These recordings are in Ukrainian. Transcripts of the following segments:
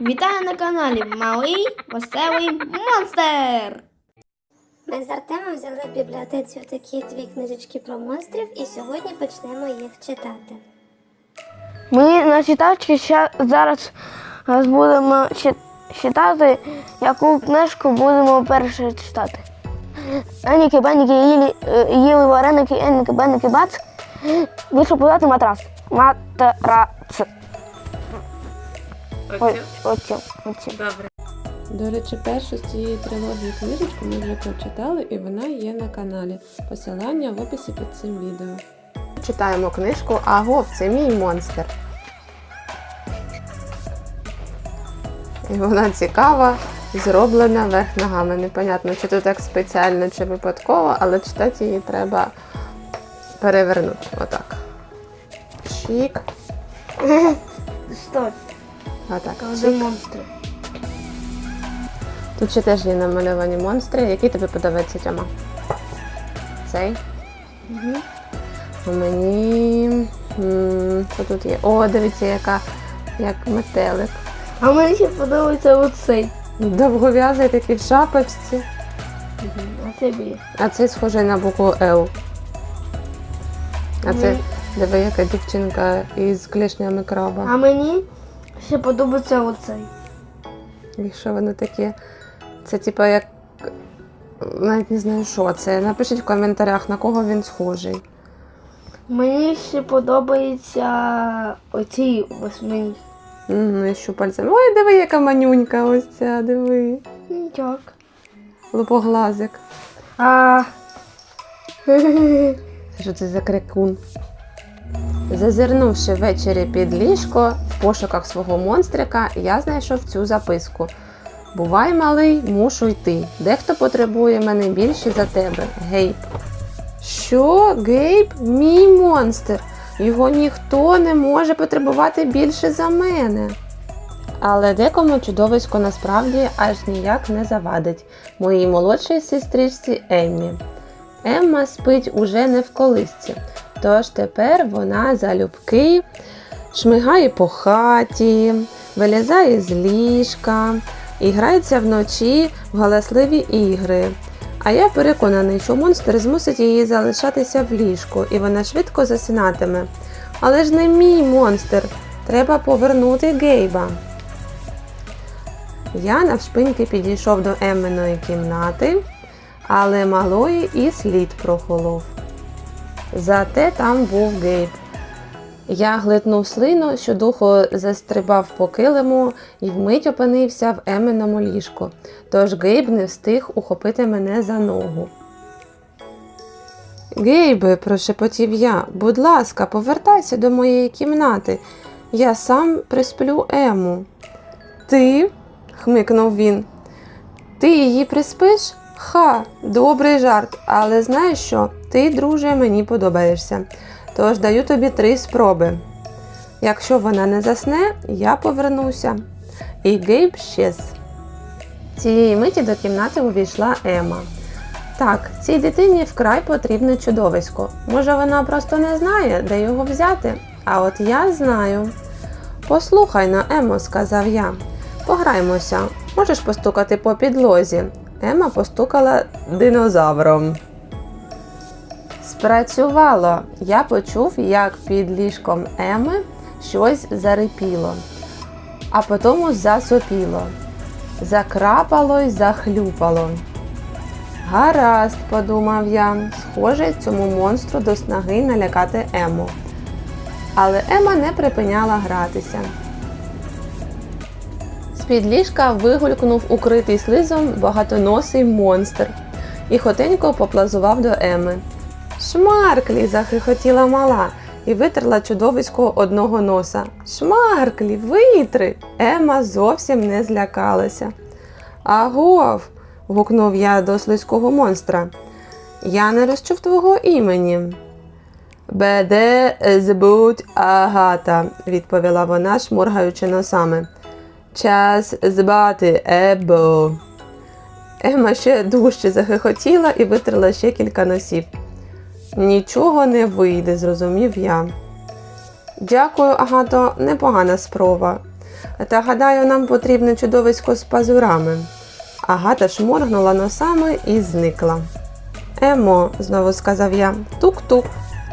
Вітаю на каналі Малий Веселий Монстр! Ми з Артемом взяли в бібліотеці такі дві книжечки про монстрів і сьогодні почнемо їх читати. Ми на читачці зараз будемо читати, яку книжку будемо перше читати. Еніки, беніки, їли, е, їли вареники, еніки, беніки, бац. Вийшов подати матрас. Матрац. Ой, оцю, оцю. Добре. До речі, першу з цієї трилогії книжечку ми вже прочитали, і вона є на каналі. Посилання в описі під цим відео. Читаємо книжку Агов, це мій монстр. І вона цікава, зроблена верх ногами. Непонятно, чи то так спеціально, чи випадково, але читати її треба перевернути. Отак. Шік. Стой, Отак. це монстри. Тут ще теж є намальовані монстри. Який тобі подобається Тьома? Цей? Угу. А мені. Що тут є? О, дивіться, яка як метелик. А мені ще подобається оцей. Довгов'язий такий в шапочці. А тобі. А цей схожий на букву Л. А це Мені- диви, яка дівчинка із клешнями краба. А мені ще подобається оцей. І що воно таке? Це типа як. Навіть не знаю, що це. Напишіть в коментарях, на кого він схожий. Мені ще подобається оцій восьминіг. Угу, і щупальцем. Ой, диви, яка манюнька ось ця, диви. Так. Лупоглазик. А Що це за крикун? Зазирнувши ввечері під ліжко пошуках свого монстрика, я знайшов цю записку. Бувай, малий, мушу йти. Дехто потребує мене більше за тебе. Гейб. Що, Гейб? Мій монстр. Його ніхто не може потребувати більше за мене. Але декому чудовисько насправді аж ніяк не завадить моїй молодшій сестричці Еммі. Емма спить уже не в колисці, тож тепер вона залюбки шмигає по хаті, вилізає з ліжка і грається вночі в галасливі ігри. А я переконаний, що монстр змусить її залишатися в ліжку, і вона швидко засинатиме. Але ж не мій монстр. Треба повернути Гейба. Я навшпиньки підійшов до Емминої кімнати, але малої і слід прохолов. Зате там був Гейб. Я глитнув слину, що духу застрибав по килиму і вмить опинився в Еминому ліжку, тож Гейб не встиг ухопити мене за ногу. Гейбе, прошепотів я, будь ласка, повертайся до моєї кімнати. Я сам присплю Ему. Ти? хмикнув він. Ти її приспиш? Ха, добрий жарт, але знаєш що? Ти, друже, мені подобаєшся. Тож даю тобі три спроби. Якщо вона не засне, я повернуся. І Гейб щез. Цієї миті до кімнати увійшла Ема. Так, цій дитині вкрай потрібне чудовисько. Може, вона просто не знає, де його взяти. А от я знаю. Послухай на Емо, сказав я. Пограймося. Можеш постукати по підлозі. Ема постукала динозавром. Спрацювало. Я почув, як під ліжком Еми щось зарипіло, а потім засопіло, закрапало й захлюпало. Гаразд, подумав я, схоже, цьому монстру до снаги налякати Ему. Але Ема не припиняла гратися. З-під ліжка вигулькнув укритий слизом багатоносий монстр і хотенько поплазував до Еми. Шмарклі! захихотіла мала і витерла чудовисько одного носа. Шмарклі, витри! Ема зовсім не злякалася. Агов. гукнув я до слизького монстра. Я не розчув твого імені. Беде збуть агата, відповіла вона, шморгаючи носами. Час збати ебо. Ема ще дужче захихотіла і витерла ще кілька носів. Нічого не вийде, зрозумів я. Дякую, Агато, непогана спроба. Та гадаю, нам потрібне чудовисько з пазурами. Агата шморгнула носами і зникла. Емо, знову сказав я, тук-тук.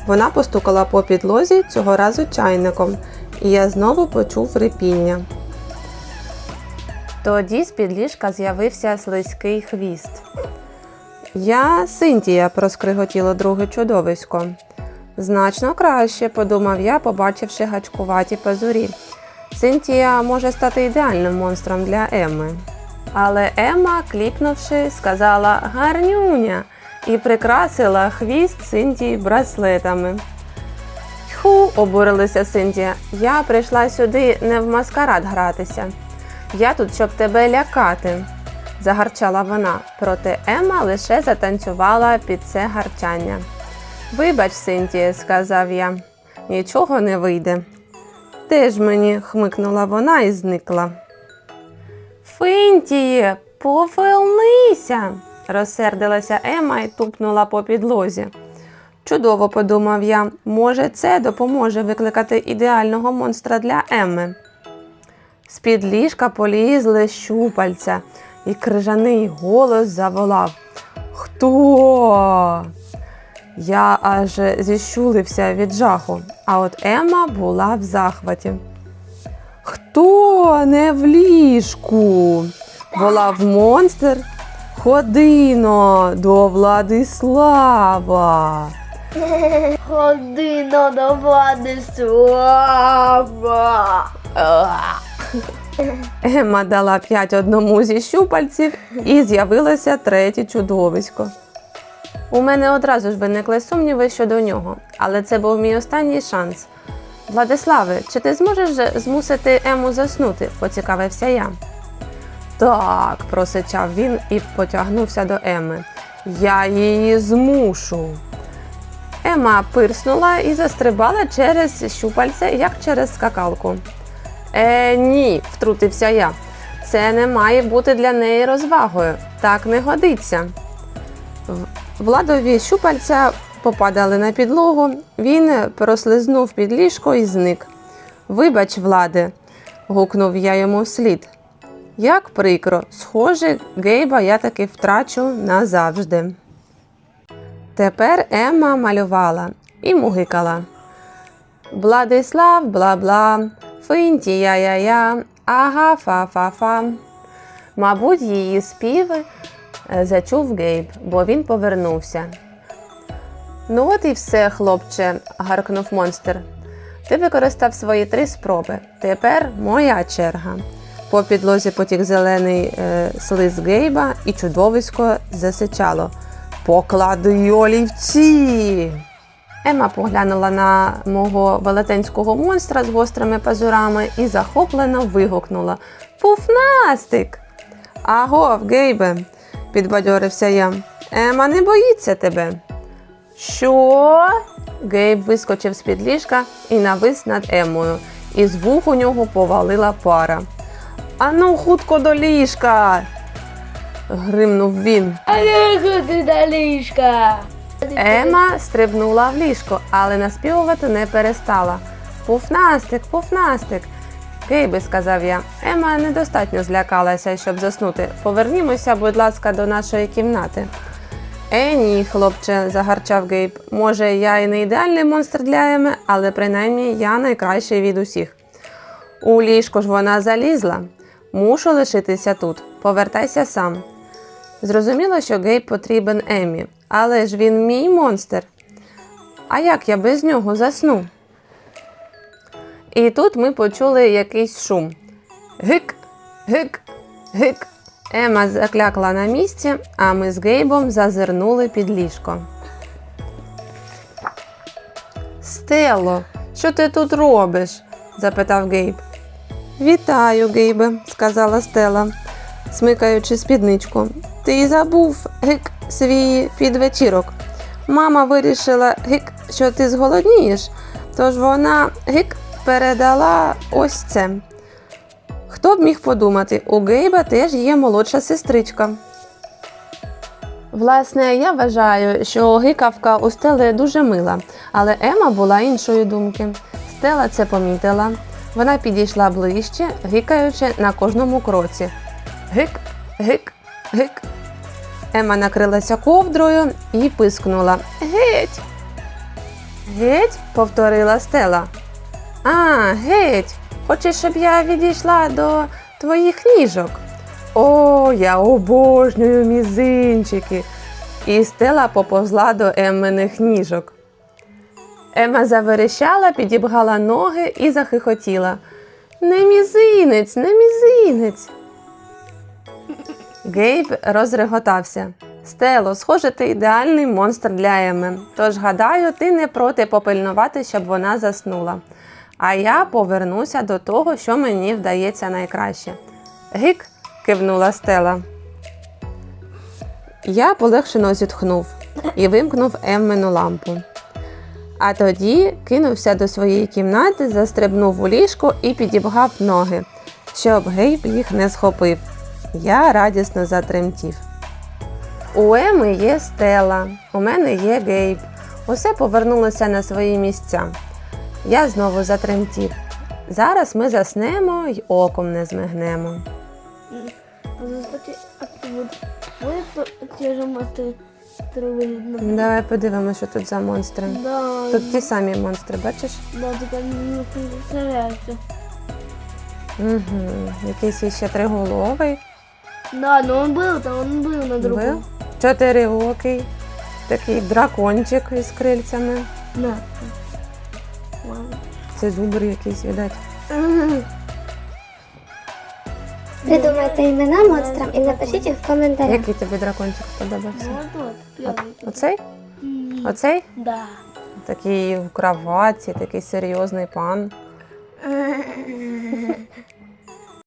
Вона постукала по підлозі цього разу чайником, і я знову почув рипіння. Тоді з-під ліжка з'явився слизький хвіст. Я Синтія, проскриготіло друге чудовисько. Значно краще, подумав я, побачивши гачкуваті пазурі. Синтія може стати ідеальним монстром для Емми. Але Емма, кліпнувши, сказала гарнюня і прикрасила хвіст Синтії браслетами. Тьху, обурилася Синтія. Я прийшла сюди не в маскарад гратися. Я тут, щоб тебе лякати, загарчала вона, проте Ема лише затанцювала під це гарчання. Вибач, Синтія, сказав я, нічого не вийде. Теж мені хмикнула вона і зникла. Финтіє, повернися, розсердилася Ема і тупнула по підлозі. Чудово, подумав я, може, це допоможе викликати ідеального монстра для Емми. З-під ліжка полізли щупальця, і крижаний голос заволав Хто? Я аж зіщулився від жаху, а от Емма була в захваті. Хто не в ліжку? Волав монстр. Ходино до Владислава. Ходино до Владислава. Емма дала п'ять одному зі щупальців і з'явилося третє чудовисько. У мене одразу ж виникли сумніви щодо нього, але це був мій останній шанс. Владиславе, чи ти зможеш змусити Ему заснути? поцікавився я. Так, просичав він і потягнувся до Еми. Я її змушу. Ема пирснула і застрибала через щупальце, як через скакалку. Е, ні, втрутився я. Це не має бути для неї розвагою. Так не годиться. Владові щупальця попадали на підлогу, він прослизнув під ліжко і зник. Вибач, владе, гукнув я йому вслід. Як прикро, схоже, Гейба я таки втрачу назавжди. Тепер Емма малювала і мугикала. Владислав, бла-бла, финті я-я-я, ага фа-фа-фа. Мабуть, її співи е, зачув Гейб, бо він повернувся. Ну от і все, хлопче, гаркнув монстр. Ти використав свої три спроби. Тепер моя черга. По підлозі потік зелений е, слиз Гейба, і чудовисько засичало. Поклади олівці. Ема поглянула на мого велетенського монстра з гострими пазурами і захоплено вигукнула Пуфнастик! Агов, Гейбе, підбадьорився я. Ема не боїться тебе. Що? Гейб вискочив з-під ліжка і навис над Емою, і з вух у нього повалила пара. Ану, хутко до ліжка. гримнув він. А я ходи до ліжка. Ема стрибнула в ліжко, але наспівувати не перестала. Пуфнастик, пуфнастик. Гейби, сказав я. Ема недостатньо злякалася, щоб заснути. Повернімося, будь ласка, до нашої кімнати. Е, ні, хлопче, загарчав Гейб. Може, я і не ідеальний монстр для Еми, але принаймні я найкращий від усіх. У ліжко ж вона залізла. Мушу лишитися тут. Повертайся сам. Зрозуміло, що Гейб потрібен Емі, але ж він мій монстр. А як я без нього засну? І тут ми почули якийсь шум. Гик, гик, гик. Ема заклякла на місці, а ми з Гейбом зазирнули під ліжко. Стело, що ти тут робиш? запитав Гейб. Вітаю, Гейбе, сказала Стела, смикаючи спідничку. Ти забув гик свій підвечірок. Мама вирішила гик, що ти зголоднієш, тож вона гик передала ось це. Хто б міг подумати, у Гейба теж є молодша сестричка. Власне, я вважаю, що гикавка у Стели дуже мила, але Ема була іншої думки. Стела це помітила. Вона підійшла ближче, гикаючи на кожному кроці. Гик, гик, гик. Ема накрилася ковдрою і пискнула. Геть. Геть, повторила Стела. А, геть. Хочеш, щоб я відійшла до твоїх ніжок? О, я обожнюю мізинчики. І Стела поповзла до Емминих ніжок. Ема заверещала, підібгала ноги і захихотіла. Не мізинець, не мізинець. Гейб розреготався. Стело, схоже, ти ідеальний монстр для Еми. Тож, гадаю, ти не проти попильнувати, щоб вона заснула. А я повернуся до того, що мені вдається найкраще. Гик, кивнула Стела. Я полегшено зітхнув і вимкнув Еммину лампу. А тоді кинувся до своєї кімнати, застрибнув у ліжко і підібгав ноги, щоб Гейб їх не схопив. Я радісно затремтів. У Еми є стела, у мене є Гейб. Усе повернулося на свої місця. Я знову затремтів. Зараз ми заснемо й оком не змигнемо. Кстати, а ты вот будет те же монстры, которые выглядят на... Давай подивимося, що тут за монстри. Да, Тут ті самі монстри, бачиш? да, только они не повторяются. Угу. Якийсь ще триголовий. Да, но он был там, он был на другом. Був. Чотириокий. Такий дракончик із крильцями. На. Ладно. Це зубр якийсь, видать. Придумайте імена монстрам і напишіть їх в коментарях. Який тобі дракончик сподобався? Вот вот, первый. Оцей? М, Оцей? Да. Такий в кроваті, такий серйозний пан.